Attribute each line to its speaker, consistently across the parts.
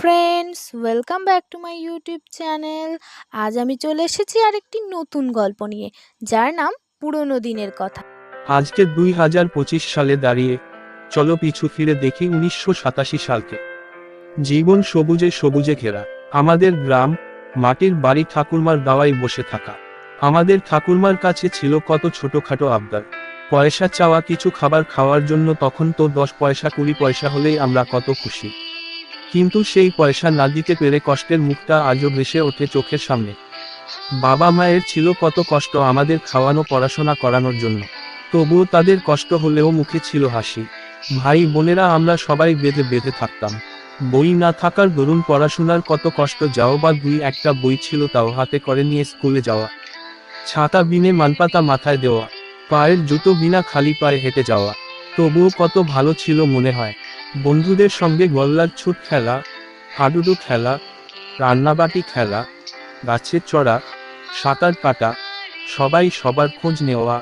Speaker 1: Friends welcome back to my YouTube channel আজ আমি চলে এসেছি আরেকটি নতুন গল্প নিয়ে, যার নাম পুরনো দিনের কথা।
Speaker 2: আজকে দুই হাজার পঁচিশ সালে দাঁড়িয়ে, চলো পিছু ফিরে দেখি উনিশশো সাতাশি সালকে। জীবন সবুজে সবুজে ঘেরা, আমাদের গ্রাম, মাটির বাড়ি ঠাকুরমার দাওয়ায় বসে থাকা। আমাদের ঠাকুরমার কাছে ছিল কত ছোটখাটো আবদার। পয়সা চাওয়া কিছু খাবার খাওয়ার জন্য তখন তো দশ পয়সা কুড়ি পয়সা হলেই আমরা কত খুশি। কিন্তু সেই পয়সা না দিতে পেরে কষ্টের মুখটা আজও ভেসে ওঠে চোখের সামনে। বাবা মায়ের ছিল কত কষ্ট আমাদের খাওয়ানো, পড়াশোনা করানোর জন্য। তবুও তাদের কষ্ট হলেও মুখে ছিল হাসি। ভাই বোনেরা আমরা সবাই বেঁধে বেঁধে থাকতাম। বই না থাকার দরুন পড়াশোনার কত কষ্ট, যাও বা দুই একটা বই ছিল তাও হাতে করে নিয়ে স্কুলে যাওয়া। ছাতা বিনে মানপাতা মাথায় দেওয়া। পায়ের জুতো বিনা খালি পায়ে হেঁটে যাওয়া। তবুও কত ভালো ছিল মনে হয়। বন্ধুদের সঙ্গে গল্লার ছুট খেলা, হাডুডু খেলা, রান্নাবাটি খেলা, গাছের চড়া, সাঁতার কাটা, সবাই সবার খোঁজ নেওয়া,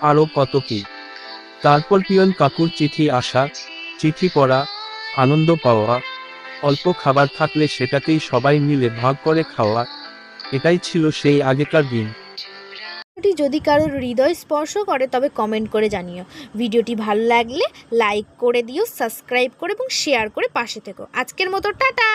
Speaker 2: আরও কত কি। তারপর পিয়ন কাকুর চিঠি আসা, চিঠি পড়া, আনন্দ পাওয়া, অল্প খাবার থাকলে সেটাকেই সবাই মিলে ভাগ করে খাওয়া, এটাই ছিল সেই আগেকার দিন।
Speaker 1: ভিডিওটি যদি কারোর হৃদয় স্পর্শ করে, তবে কমেন্ট করে জানিও। ভিডিওটি ভালো লাগলে লাইক করে দিও সাবস্ক্রাইব করে এবং শেয়ার করে পাশে থেকো। আজকের মতো, টাটা!